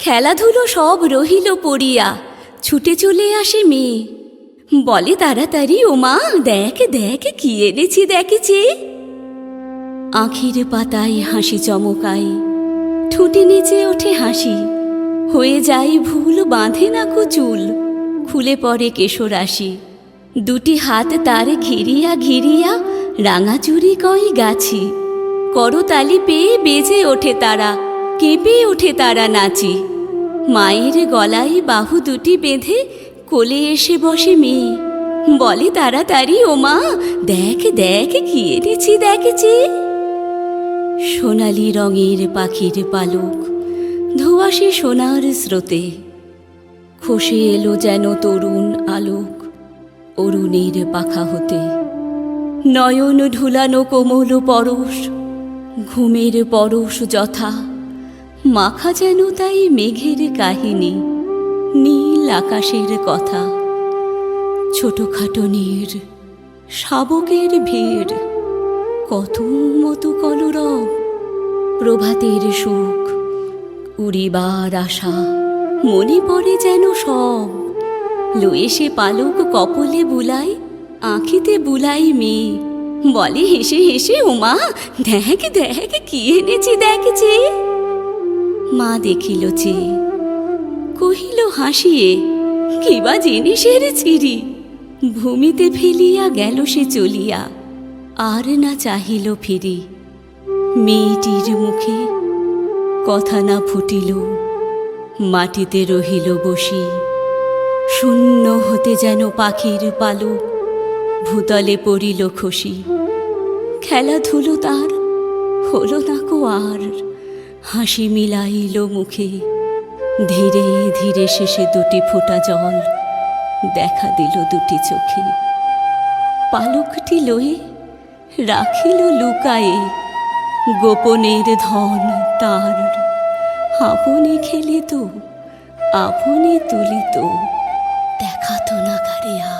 খেলাধুলো সব রহিল পড়িয়া, ছুটে চলে আসে মেয়ে। বলে তাড়াতাড়ি ও মা দেখ দেখ, কি এনেছি দেখেছি? আখির পাতায় হাসি চমকায়, ঠুঁটি নিচে ওঠে হাসি। হয়ে যায় ভুল, বাঁধে না চুল খুলে পড়ে কেশরাশি দুটি হাত তার ঘিরিয়া ঘিরিয়া রাঙা চুরি কয় গাছি। করতালি পেয়ে বেজে ওঠে তারা কেঁপে ওঠে তারা নাচি। মায়ের গলায় বাহু দুটি বেঁধে কোলে এসে বসে মেয়ে। বলে তাড়াতাড়ি ও মা, দেখ দেখ, কি এনেছি দেখেছি সোনালি রঙের পাখির পালক ধোয়াশে সোনার স্রোতে। খসে এলো যেন তরুণ আলোক, অরুণের পাখা হতে। নয়ন ঢুলানো কোমল পরশ, ঘুমের পরশ যথা। মাখা যেন তাই মেঘের কাহিনী, নীল আকাশের কথা। ছোটখাটো নীর, শাবকের ভিড়, কত মতো কলরব, প্রভাতের সুখ উড়িবার আশা, মনে পড়ে যেন সব। লয়ে সে পালক কপলে বুলাই, আঁখিতে বুলাই মেয়ে। বলে হেসে হেসে, উমা, দেখ দেখ, কি এনেছি দেখেছি মা দেখিল চেয়ে কহিল হাসিয়ে কিবা জিনিসের ছিরি? ভূমিতে ফেলিয়া গেল সে চলিয়া, আর না চাহিল ফিরি। মেয়েটির মুখে কথা না ফুটিল, মাটিতে রহিল বসি। শূন্য হতে যেন পাখির পালক ভূতলে পড়িল খুশি খেলাধুলো তার হলো না কো আর। হাসি মিলাইল মুখে। ধীরে ধীরে শেষে দুটি ফোঁটা জল দেখা দিল দুটি চোখে। পালকটি লই রাখিল লুকায়ে। গোপনের ধন তার আপনি খেলিত, আপনি তুলিত। দেখাতো না কারিয়া